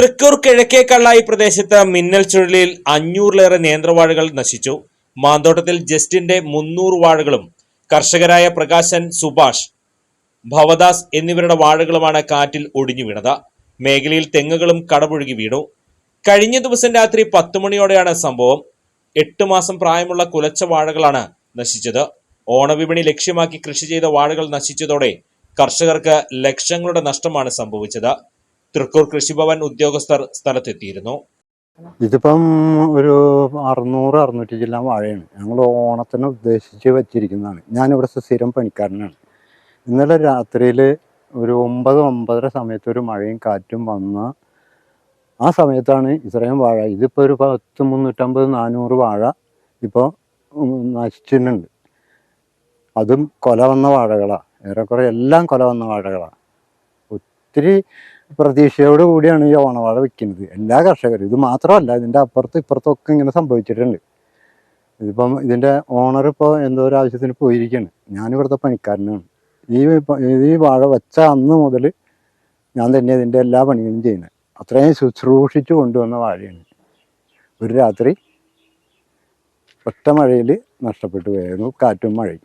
തൃക്കൂർ കിഴക്കേ കള്ളായി പ്രദേശത്ത് മിന്നൽ ചുഴലിയിൽ അഞ്ഞൂറിലേറെ നേന്ത്രവാഴകൾ നശിച്ചു. മാന്തോട്ടത്തിൽ ജസ്റ്റിന്റെ മുന്നൂറ് വാഴകളും കർഷകരായ പ്രകാശൻ സുഭാഷ് ഭവദാസ് എന്നിവരുടെ വാഴകളുമാണ് കാറ്റിൽ ഒടിഞ്ഞു വീണത്. മേഖലയിൽ തെങ്ങുകളും കടപുഴകി വീണു. കഴിഞ്ഞ ദിവസം രാത്രി പത്ത് മണിയോടെയാണ് സംഭവം. എട്ട് മാസം പ്രായമുള്ള കുലച്ച വാഴകളാണ് നശിച്ചത്. ഓണവിപണി ലക്ഷ്യമാക്കി കൃഷി ചെയ്ത വാഴകൾ നശിച്ചതോടെ കർഷകർക്ക് ലക്ഷങ്ങളുടെ നഷ്ടമാണ് സംഭവിച്ചത്. തൃക്കൂർ കൃഷിഭവൻ ഉദ്യോഗസ്ഥർ സ്ഥലത്തെത്തിയിരുന്നു. ഇതിപ്പം ഒരു അറുന്നൂറ് അറുന്നൂറ്റി ജില്ല വാഴയാണ്. ഞങ്ങൾ ഓണത്തിന് ഉദ്ദേശിച്ച് വെച്ചിരിക്കുന്നതാണ്. ഞാനിവിടെ സ്ഥിരം പണിക്കാരനാണ്. ഇന്നലെ രാത്രിയിൽ ഒരു ഒമ്പത് ഒമ്പതര സമയത്ത് ഒരു മഴയും കാറ്റും വന്ന ആ സമയത്താണ് ഇത്രയും വാഴ. ഇതിപ്പോൾ ഒരു പത്ത് മുന്നൂറ്റമ്പത് നാനൂറ് വാഴ ഇപ്പോൾ നശിച്ചിട്ടുണ്ട്. അതും കൊല വന്ന വാഴകളാണ് ഏറെക്കുറെ എല്ലാം കൊല വന്ന വാഴകളാണ് ഒത്തിരി പ്രതീക്ഷയോട് കൂടിയാണ് ഈ ഓണവാഴ വെക്കുന്നത്. എല്ലാ കർഷകരും ഇത് മാത്രമല്ല ഇതിന്റെ അപ്പുറത്ത് ഇപ്പുറത്തൊക്കെ ഇങ്ങനെ സംഭവിച്ചിട്ടുണ്ട്. ഇതിപ്പം ഇതിന്റെ ഓണർ ഇപ്പോൾ എന്തോ ഒരു ആവശ്യത്തിന് പോയിരിക്കുകയാണ് ഞാനിവിടുത്തെ പണിക്കാരനാണ്. ഈ ഈ വാഴ വെച്ച അന്ന് മുതൽ ഞാൻ തന്നെ ഇതിന്റെ എല്ലാ പണികളും ചെയ്യുന്നത് അത്രയും ശുശ്രൂഷിച്ചു കൊണ്ടുവന്ന വാഴയാണ്. ഒരു രാത്രി ഒറ്റ മഴയിൽ നഷ്ടപ്പെട്ടു പോയായിരുന്നു കാറ്റും മഴയും.